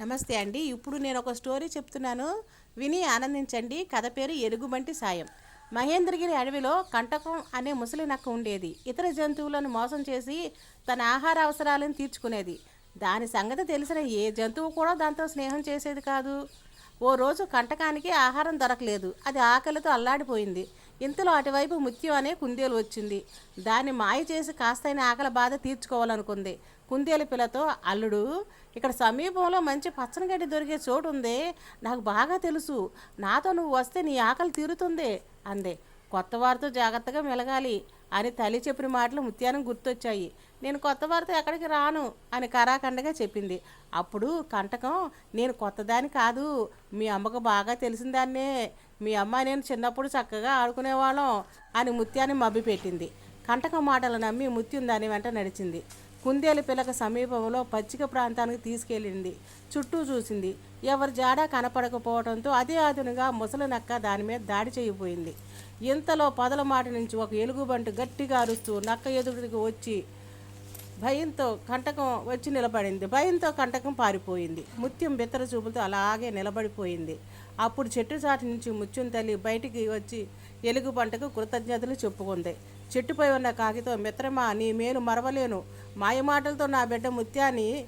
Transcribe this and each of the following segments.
నమస్తే అండి. ఇప్పుడు నేను ఒక స్టోరీ చెప్తున్నాను. విని ఆనందించండి. కథ పేరు ఎలుగుబంటి సాయం. మహేంద్రగిరి అడవిలో కంటకం అనే ముసలి నక్క ఉండేది. ఇతర జంతువులను మోసం చేసి తన ఆహార అవసరాలను తీర్చుకునేది. దాని సంగతి తెలిసిన ఏ జంతువు కూడా దాంతో స్నేహం చేసేది కాదు. ఓ రోజు కంటకానికి ఆహారం దొరకలేదు. అది ఆకలితో అల్లాడిపోయింది. ఇంతలో అటువైపు ముత్యం అనే కుందేలు వచ్చింది. దాన్ని మాయ చేసి కాస్తైన ఆకలి బాధ తీర్చుకోవాలనుకుంది. కుందేలు పిల్లతో అల్లుడు ఇక్కడ సమీపంలో మంచి పచ్చని గడ్డి దొరికే చోటు ఉంది నాకు బాగా తెలుసు. నాతో నువ్వు వస్తే నీ ఆకలి తీరుతుంది అందే. కొత్త వారితో జాగ్రత్తగా మెలగాలి అని తల్లి చెప్పిన మాటలు ముత్యానం గుర్తొచ్చాయి. నేను కొత్త వారితో ఎక్కడికి రాను అని కరాఖండగా చెప్పింది. అప్పుడు కంటకం నేను కొత్తదాని కాదు మీ అమ్మకు బాగా తెలిసిన దాన్నే మీ అమ్మ నేను చిన్నప్పుడు చక్కగా ఆడుకునేవాళ్ళం అని ముత్యాన్ని మభ్యపెట్టింది. కంటకం మాటలు నమ్మి ముత్యం దాని వెంట నడిచింది. కుందేలు పిల్లక సమీపంలో పచ్చిక ప్రాంతానికి తీసుకెళ్ళింది. చుట్టూ చూసింది. ఎవరి జాడ కనపడకపోవడంతో అదే అదునుగా ముసలి నక్క దాని మీద దాడి చేయబోయింది. ఇంతలో పొదల మాట నుంచి ఒక ఎలుగుబంటి గట్టిగా అరుస్తూ నక్క ఎదుటికి వచ్చి భయంతో కంటకం వచ్చి నిలబడింది. భయంతో కంటకం పారిపోయింది. ముత్యం బిత్తర చూపులతో అలాగే నిలబడిపోయింది. అప్పుడు చెట్టు చాటు నుంచి ముత్యం తల్లి బయటికి వచ్చి ఎలుగు పంటకు కృతజ్ఞతలు చెప్పుకుంది. చెట్టుపై ఉన్న కాకితో మిత్రమా నీ మేలు మరవలేను. మాయమాటలతో నా బిడ్డ ముత్యాన్ని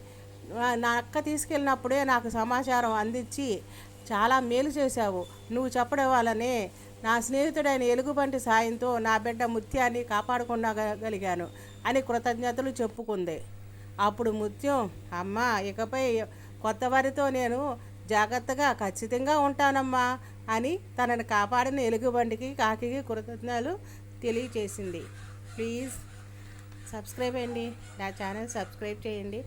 నా అక్క తీసుకెళ్ళినప్పుడే నాకు సమాచారం అందించి చాలా మేలు చేశావు. నువ్వు చెప్పడం వల్లనే నా స్నేహితుడైన ఎలుగుబంటి సాయంతో నా బిడ్డ ముత్యాన్ని కాపాడుకోగలిగాను అని కృతజ్ఞతలు చెప్పుకుంది. అప్పుడు ముత్యం అమ్మ ఇకపై కొత్త వారితో నేను జాగ్రత్తగా ఖచ్చితంగా ఉంటానమ్మా అని తనను కాపాడిన ఎలుగుబంటికి కాకికి కృతజ్ఞతలు తెలియచేసింది. ప్లీజ్ సబ్స్క్రైబ్ అండి. నా ఛానల్ సబ్స్క్రైబ్ చేయండి.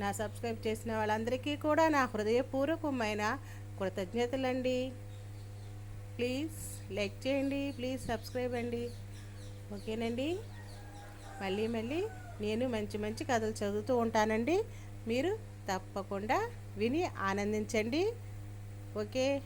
నా సబ్స్క్రైబ్ చేసిన వాళ్ళందరికీ కూడా నా హృదయపూర్వకమైన కృతజ్ఞతలండి. ప్లీజ్ లైక్ చేయండి ప్లీజ్ సబ్స్క్రైబ్ అండి. ఓకేనండి? మళ్ళీ మళ్ళీ నేను మంచి మంచి కథలు చదువుతూ ఉంటానండి. మీరు తప్పకుండా విని ఆనందించండి. ఓకే?